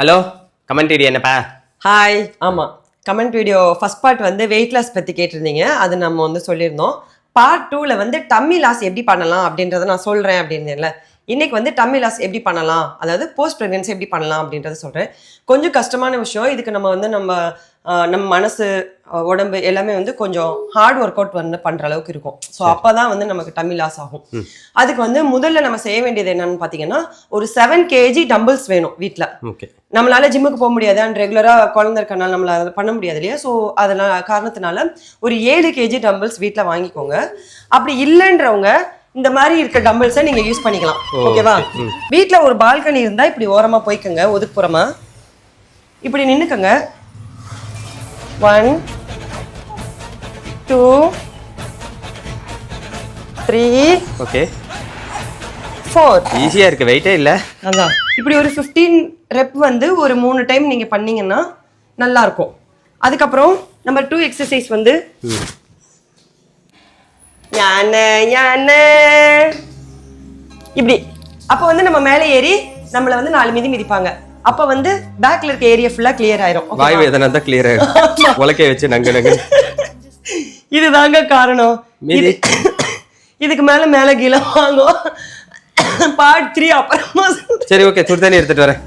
Hello comment video என்னப்பா? Hi ஆமாம் comment video first part வந்து வெயிட் லாஸ் பற்றி கேட்டிருந்தீங்க. அது நம்ம வந்து சொல்லியிருந்தோம். பார்ட் டூவில் வந்து டம்மி லாஸ் எப்படி பண்ணலாம் அப்படின்றத நான் சொல்கிறேன் அப்படின்னேன்ல. இன்னைக்கு வந்து டம்மி லாஸ் எப்படி பண்ணலாம்? அதாவது போஸ்ட் ப்ரெக்னென்சி எப்படி பண்ணலாம் அப்படின்றத சொல்கிறேன் கொஞ்சம் கஷ்டமான விஷயம். இதுக்கு நம்ம வந்து நம்ம நம்ம மனசு உடம்பு எல்லாமே வந்து கொஞ்சம் ஹார்ட் ஒர்க் அவுட் வந்து பண்ணுற அளவுக்கு இருக்கும். ஸோ அப்போ தான் வந்து நமக்கு டம்மி லாஸ் ஆகும். அதுக்கு வந்து முதல்ல நம்ம செய்ய வேண்டியது என்னன்னு பார்த்தீங்கன்னா ஒரு செவன் கேஜி டம்பிள்ஸ் வேணும் வீட்டில் நம்மளால ஜிம்முக்கு போக முடியாது. அண்ட் ரெகுலராக குழந்தை இருக்கனால நம்மளால பண்ண முடியாது இல்லையா? ஸோ அதனால காரணத்தினால ஒரு ஏழு கேஜி டம்பிள்ஸ் வீட்டில் வாங்கிக்கோங்க. அப்படி இல்லைன்றவங்க இந்த மாதிரி இருக்க டம்பிள்ஸை நீங்க யூஸ் பண்ணிக்கலாம். ஓகேவா? வீட்டில் ஒரு பால்கனி இருந்தா இப்படி ஓரமா போய்க்கோங்க. ஒதுக்குப்புறமா. இப்படி நின்னுக்கங்க. One two three okay four ஈஸியாக இருக்கு. வெயிட்டே இல்லை. அதான். இப்படி ஒரு 15 ரெப் வந்து ஒரு மூணு டைம் நீங்க பண்ணீங்கன்னா நல்லா இருக்கும் அதுக்கப்புறம் நம்பர் டூ எக்ஸசைஸ் வந்து யானை யானை. இப்படி. அப்போ வந்து நம்ம மேலே ஏறி நம்மளை வந்து நாலு மிதி மிதிப்பாங்க. அப்போ வந்து பேக்ல இருக்க ஏரியா ஃபுல்லா கிளியர் ஆயிரும். வாய் வேதனை தான் கிளியர் ஆகும் உலக்கைய வச்சு நங்கு நங்கு. இதுதாங்க காரணம். இதுக்கு மேல மேல கீழே வாங்கும் பார்ட் த்ரீ அப்புறமா சரி ஓகே சுடு தண்ணி எடுத்துட்டு வரேன்.